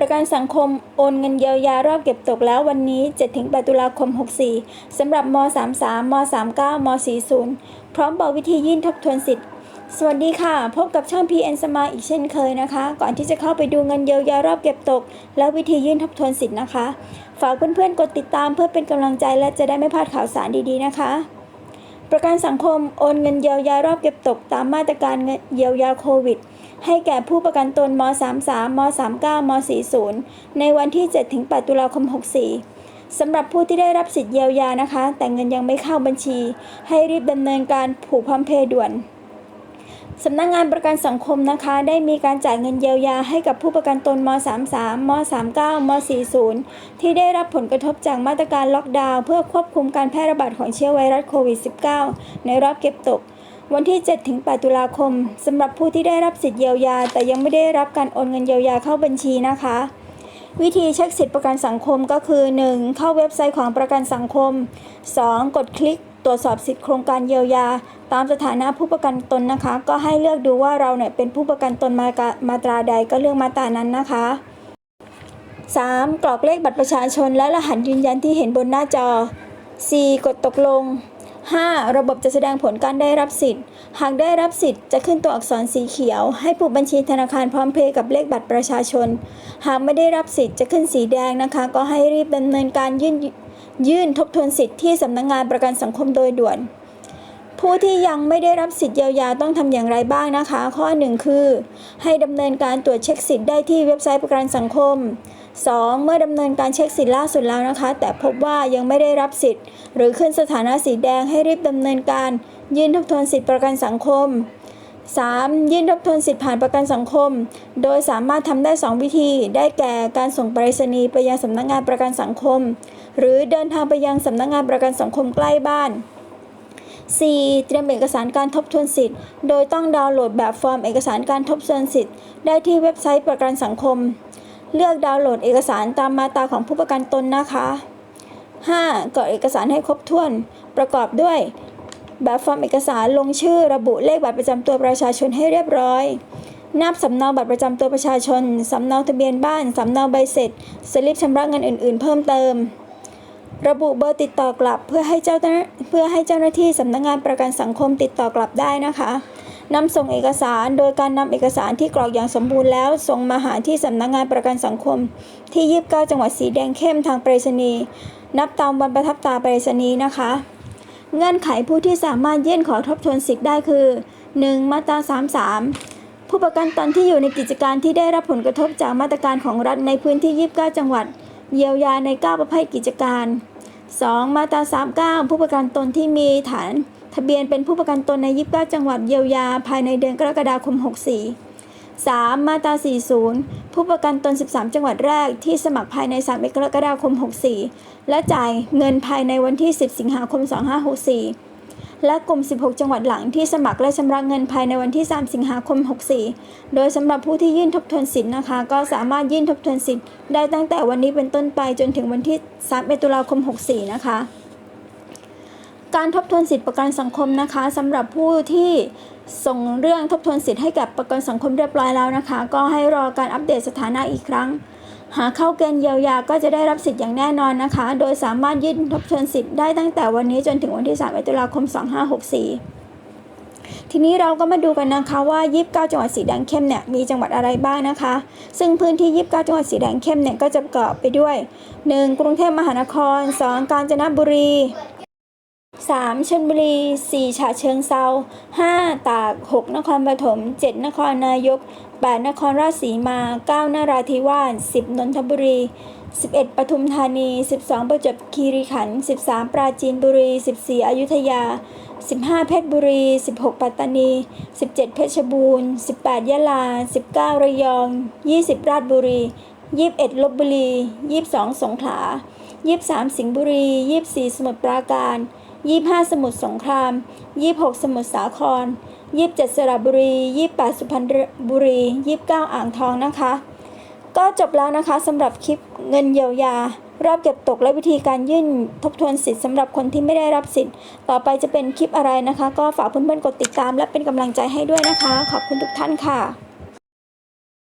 ประกันสังคมโอนเงินเยียวยารอบเก็บตกแล้ววันนี้ 7-8 ตุลาคม 64 สำหรับม 33 ม 39 ม 40 พร้อมบอกวิธียื่นทบทวนสิทธิ์ สวัสดีค่ะ พบกับช่อง PN สมาอีกเช่นเคยนะคะ ก่อนที่จะเข้าไปดูเงินเยียวยารอบเก็บตก และวิธียื่นทบทวนสิทธิ์นะคะ ฝากเพื่อนๆ กดติดตามเพื่อเป็นกำลังใจและจะได้ไม่พลาดข่าวสารดีๆนะคะประกันสังคมโอนเงินเยียวยารอบเก็บตกตามมาตรการเงินเยียวยาโควิด ให้แก่ผู้ประกันตนม 33 ม 39 ม 40 ในวันที่ 7-8 ตุลาคม 64 สำหรับผู้ที่ได้รับสิทธิ์เยียวยานะคะ แต่เงินยังไม่เข้าบัญชี ให้รีบดำเนินการผูกพร้อมเพย์ด่วนสำนักงงานประกันสังคมนะคะ ได้มีการจ่ายเงินเยียวยาให้กับผู้ประกันตนม 33 ม 39 ม 40 ที่ได้รับผลกระทบจากมาตรการล็อกดาวน์เพื่อควบคุมการแพร่ระบาดของเชื้อไวรัสโควิด -19 ในรอบเก็บตก วันที่ 7-8 ตุลาคมสำหรับผู้ที่ได้รับสิทธิ์เยียวยา แต่ยังไม่ได้รับการโอนเงินเยียวยาเข้าบัญชีนะคะ วิธีเช็คสิทธิประกันสังคมก็คือ 1. เข้าเว็บไซต์ของประกันสังคม 2. กดคลิกตรวจสอบสิทธิโครงการเยียวยา ตามสถานะผู้ประกันตนนะคะ ก็ให้เลือกดูว่าเราเนี่ยเป็นผู้ประกันตนมามาตราใดก็เลือกมาตรานั้นนะคะ 3. กรอกเลขบัตรประชาชนและรหัสยืนยันที่เห็นบนหน้าจอ 4. กดตกลง 5. ระบบจะแสดงผลการได้รับสิทธิ์ หากได้รับสิทธิ์จะขึ้นตัวอักษรสีเขียว ให้ผูกบัญชีธนาคารพร้อมเพย์กับเลขบัตรประชาชน หากไม่ได้รับสิทธิ์จะขึ้นสีแดงนะคะ ก็ให้รีบดำเนินการยื่นยื่นทบทวนสิทธิ์ที่สำนักงงานประกันสังคมโดยด่วน ผู้ที่ยังไม่ได้รับสิทธิ์เยียวยาต้องทำอย่างไรบ้างนะคะ ข้อ 1 คือ ให้ดำเนินการตรวจเช็คสิทธิ์ได้ที่เว็บไซต์ประกันสังคม 2. เมื่อดำเนินการเช็คสิทธิ์ล่าสุดแล้วนะคะ แต่พบว่ายังไม่ได้รับสิทธิ์ หรือขึ้นสถานะสีแดงให้รีบดำเนินการ ยื่นทบทวนสิทธิประกันสังคม 3. ยื่นทบทวนสิทธิผ่านประกันสังคม โดยสามารถทำได้ 2 วิธี ได้แก่การส่งไปรษณีย์ไปยังสำนักงานประกันสังคม หรือเดินทางไปยังสำนักงานประกันสังคมใกล้บ้าน 4. เตรียมเอกสารการทบทวนสิทธิ์ โดยต้องดาวน์โหลดแบบฟอร์มเอกสารการทบทวนสิทธิ์ ได้ที่เว็บไซต์ประกันสังคม เลือกดาวน์โหลดเอกสารตามมาตราของผู้ประกันตนนะคะ 5. กรอกเอกสารให้ครบถ้วน ประกอบด้วย แบบฟอร์มเอกสารลงชื่อระบุเลขบัตรประจำตัวประชาชนให้เรียบร้อยนับสำเนาบัตรประจำตัวประชาชน สำเนาทะเบียนบ้าน สำเนาใบเสร็จ สลิปชำระเงินอื่น ๆ เพิ่มเติม ระบุเบอร์ติดต่อกลับเพื่อให้เจ้าหน้าเพื่อให้เจ้าหน้าที่สำนักงานประกันสังคมติดต่อกลับได้นะคะ นำส่งเอกสาร โดยการนำเอกสารที่กรอกอย่างสมบูรณ์แล้ว ส่งมาหาที่สำนักงานประกันสังคม ที่ 29 จังหวัดสีแดงเข้มทางไปรษณีย์นับตามวันประทับตาไปรษณีย์นะคะ เงื่อนไขผู้ที่สามารถยื่นขอทบทวนสิทธิ์ได้คือ 1. มาตรา 33 ผู้ประกันตนที่อยู่ในกิจการที่ได้รับผลกระทบจากมาตรการของรัฐในพื้นที่ 29 จังหวัด เยียวยาใน 9 ประเภทกิจการ 2. มาตรา 39 ผู้ประกันตนที่มีฐาน ทะเบียนเป็นผู้ประกันตนใน 29 จังหวัดเยียวยา ภายในเดือนกรกฎาคม 64 3. มาตรา 40 ผู้ประกันตน 13 จังหวัดแรกที่สมัครภายใน 3 กรกฎาคม 64 และจ่ายเงินภายในวันที่ 10 สิงหาคม 2564 และกลุ่ม 16 จังหวัดหลังที่สมัครและชำระเงินภายในวันที่ 3 สิงหาคม 64 โดยสำหรับผู้ที่ยื่นทบทวนสิทธิ์นะคะ ก็สามารถยื่นทบทวนสิทธิ์ได้ตั้งแต่วันนี้เป็นต้นไปจนถึงวันที่ 3 ตุลาคม 64 นะคะ การทบทวนสิทธิประกันสังคมนะคะสำหรับผู้ที่ส่งเรื่องทบทวนสิทธิ์ให้กับประกันสังคมเรียบร้อยแล้วนะคะ ก็ให้รอการอัปเดตสถานะอีกครั้ง หากเข้าเกณฑ์เยียวยาก็จะได้รับสิทธิ์อย่างแน่นอนนะคะ โดยสามารถยื่นทบทวนสิทธิ์ได้ตั้งแต่วันนี้จนถึงวันที่3ตุลาคม 2564 ทีนี้เราก็มาดูกันนะคะว่า 29 จังหวัดสีแดงเข้มเนี่ยมีจังหวัดอะไรบ้างนะคะ ซึ่งพื้นที่ 29 จังหวัดสีแดงเข้มเนี่ยก็จะประกอบไปด้วย 1. กรุงเทพมหานคร 2. กาญจนบุรี 3. ชลบุรี 4. ฉะเชิงเซา 5. ตาก 6. นครปฐม 7. นครนายก 8. นครราชสีมา 9. นราธิวาส 10. นนทบุรี 11. ปทุมธานี 12. ประจวบคีรีขันธ์ 13. ปราจีนบุรี 14. อยุธยา 15. เพชรบุรี 16. ปัตตานี 17. เพชรบูรณ์ 18. ยะลา 19. ระยอง 20. ราชบุรี 21. ลบบุรี 22. สงขลา 23. สิงห์บุรี 24. สมุทรปราการ 25 สมุทรสงคราม 26 สมุทรสาคร 27 สระบุรี 28 สุพรรณบุรี 29 อ่างทองนะคะ ก็จบแล้วนะคะสำหรับคลิปเงินเยียวยารอบเก็บตกและวิธีการยื่นทบทวนสิทธิ์สำหรับคนที่ไม่ได้รับสิทธิ์ ต่อไปจะเป็นคลิปอะไรนะคะ ก็ฝากเพื่อนๆกดติดตามและเป็นกำลังใจให้ด้วยนะคะ ขอบคุณทุกท่านค่ะ